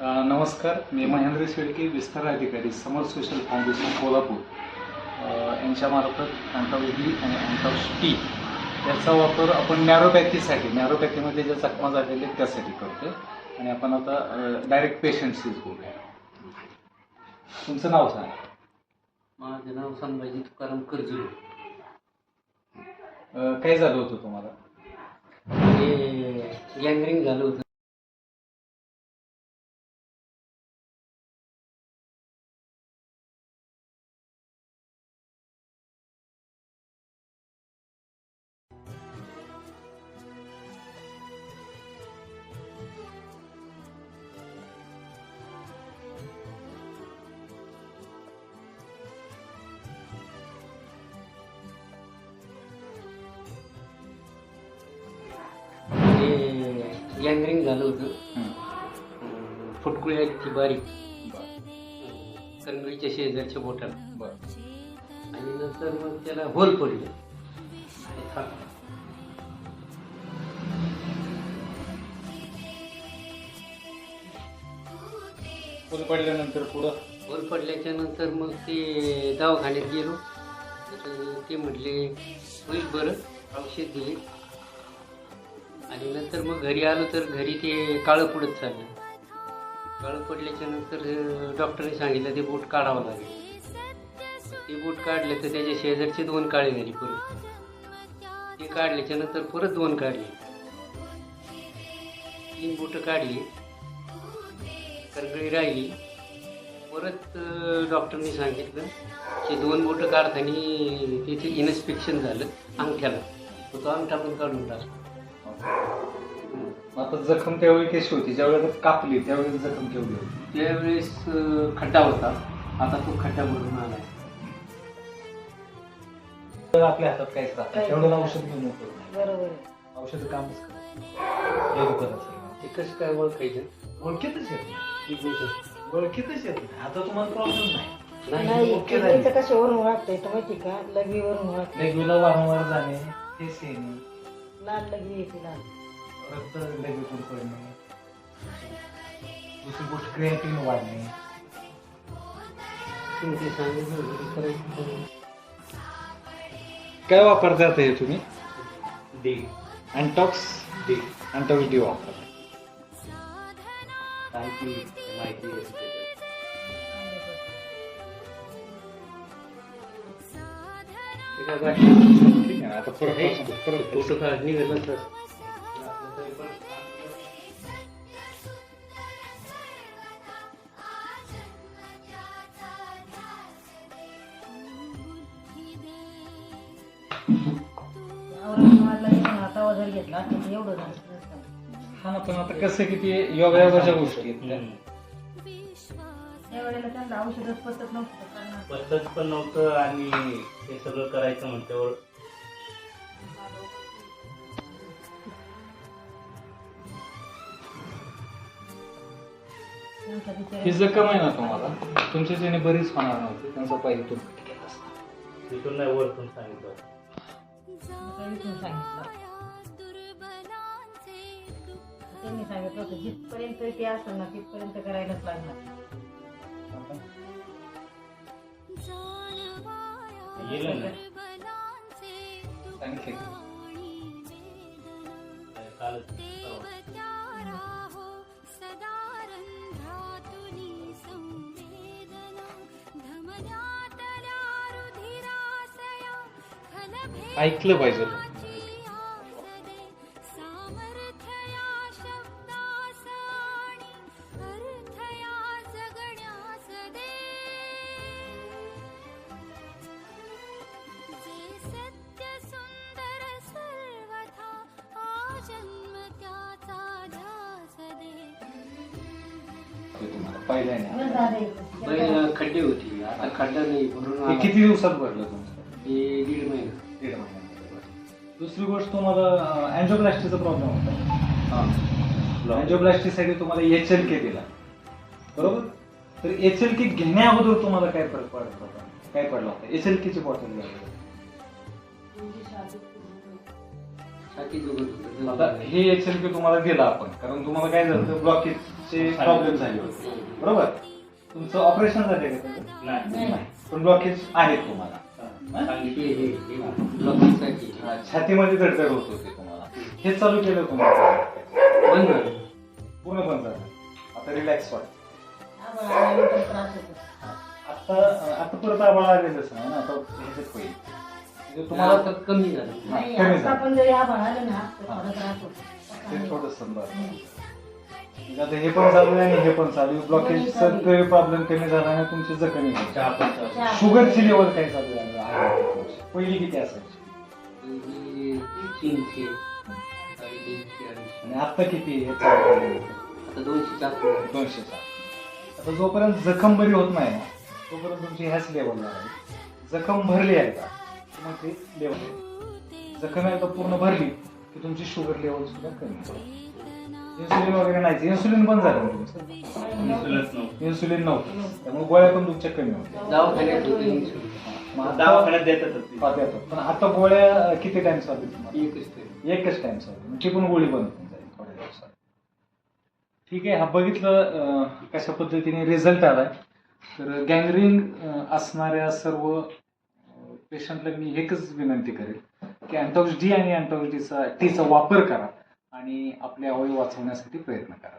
नमस्कार. मी महेंद्र शेळके विस्तार अधिकारी समर सोशल फाउंडेशन कोल्हापूर. यांच्यामार्फत अँटॉलजी आणि अँटॉक्स टी याचा वापर आपण नॅरोपॅथीसाठी नॅरोपॅथीमध्ये ज्या जखमा झालेल्या आहेत त्यासाठी करतो आणि आपण आता डायरेक्ट पेशंटशीच बोलूया. तुमचं नाव सांगा. माझं नाव संभाजी तुकाराम कर्जुले काय झालं होतं तुम्हाला? ते गँगरिंग झालं होतं. गँगरिंग झालं होतं. फुटकुळी आहेत ती बारीक. कणगळीच्या शेजारच्या बोटाला. बरं. आणि नंतर मग त्याला होल पडले. फुल पडल्यानंतर पुढं? होल पडल्याच्या नंतर मग ते दवाखान्यात गेलो. तर ते म्हटले होईल बरं औषध दिले. आणि नंतर मग घरी आलो तर घरी ते काळं पडत चाललं. काळं पडल्याच्या नंतर डॉक्टरने सांगितलं ते बूट काढावं लागेल. ते बूट काढले तर त्याच्या शेजारचे दोन काळे झाले परत. ते काढल्याच्या नंतर परत दोन काढले. तीन बूटं काढली. करगळी राहिली. परत डॉक्टरनी डॉक्टरने सांगितलं की दोन बोटं काढताना तिथे इन्स्पेक्शन झालं अंगठ्याला. तर तो अंगठा पण काढून टाकला. आता जखम त्यावेळी कशी होती? ज्यावेळेला कापली त्यावेळेस जखम केवढी होती? त्यावेळेस अं, खड्डा होता. आता तो खड्डा भरून आला तर आपल्या हातात काहीच राहत नाही. नाही. औषध घेऊन उपयोग नाही. बरोबर आहे. औषध कामच करत हे दुखत असेल ते कसं काय ओळखायचं? ओळखीतच येत नाही. ओळखीतच येत नाही. आता तुम्हाला प्रॉब्लेम नाही. नाही ओके झाली. किडनीचं कशावरून माहिती का? लघवीवरून वाटतंय लेगवीला वारंवार जाणे तेच येणे लाल लघवी येते लाल रक्त दुसरी गोष्ट क्रिएटिन वाढणे. तुम्ही ते सांगितलं होतं, ते करायचं काय वापरता हे तुम्ही? डी अँटॉक्स डी अँटॉक्स डी वापरता. ती. माहिती आता परत परत फोटो काढ निघालं तर औरंगाबादला गेलो घेतला एवढं. हा ना पण आता कसं की ते योगायोगाच्या गोष्टी. त्यावेळेला त्यांना औषधच नव्हतं पद्धत पण नव्हतं आणि हे सगळं करायचं म्हटल्यावर ही जखम आहे ना तुम्हाला तुमच्या ज्याने बरीच होणार नव्हती त्यांचा पाहिजे तो केला असता. तिथून नाही वरतून सांगितलं इथून सांगितलं त्यांनी सांगितलं होतं जिथपर्यंत ते असेल ना तिथपर्यंत करायलाच लागणार गेलं ना सांगितलं की. कालच परवा. ऐकलं पाहिजे. पहिला खड्डे होती आता खड्डा नाही भरून आला. किती दिवसात भरलं तुमचं हे दीड महिना दीड दुसरी गोष्ट तुम्हाला अँजिओप्लास्टीचा प्रॉब्लेम होता. हा. अँजिओप्लास्टीसाठी तुम्हाला एच एल के दिला. बरोबर? तर एच एल के घेण्या अगोदर तुम्हाला काय फरक पडत होता? काय पडला होता? एच एल केची बॉटल घ्यावी होतं. आता हे एच एल के तुम्हाला दिला आपण. कारण तुम्हाला काय झालं ब्लॉकेज ब्लॉकेजचे प्रॉब्लेम झाले होते. बरोबर? तुमचं ऑपरेशन झाले का. पण ब्लॉकेज आहेत तुम्हाला. सांगितलं हे- हे- छातीमध्ये धडधड होत होते तुम्हाला हे चालू केलं तुम्हाला बंद झालं. पूर्ण बंद झालं आता रिलॅक्स वाटत आता आता परत आम्हाला आलेलंच नाही ना आता ह्याच्यात होईल म्हणजे तुम्हाला आता कमी झालं कमी झालं. पण जरी आभाळ आलं ना तर. थोडा त्रास ते होतो थोडंसं बरं हम्म. आता हे पण चालू आहे आणि हे पण चालू आहे. दोन्ही चालू प्रॉब्लेम कमी झाला आणि तुमची जखमी. शुगरची लेवल काय चालू आहे? पहिली किती असायची? तीनशे आणि आता किती हे आहे? दोनशे चार दोनशेचा आता जोपर्यंत जखम बरी होत नाही ना तोपर्यंत तुमची ह्याच लेवलला आहे. जखम भरली आहे का? मग ते लेवल जखम एकदा पूर्ण भरली की तुमची शुगर लेवल सुद्धा कमी इन्सुलिन वगैरे नाही इन्सुलिन बंद झालं इन्शुरन्स नव्हतं. इन्सुलिन नव्हतं. त्यामुळे गोळ्या पण तुमच्या कमी होत्या. दवाखान्यात होते insulin. मग आता- दवाखान्यात. हा, देतात. पण आता गोळ्या किती टाइम चालू तुम्हाला? एकच एकच टाइम चालू ती पण गोळी बंद होऊन जाईल थोड्या दिवसात. ठीक आहे हा बघितलं अं, कशा पद्धतीने रिझल्ट आलाय. तर गँग्रीन असणाऱ्या सर्व पेशंटला मी एकच विनंती करेल की अँटॉक्स डी आणि अँटॉक्स डीचा टीचा वापर करा. आणि आपले अवयव वाचवण्यासाठी प्रयत्न करा.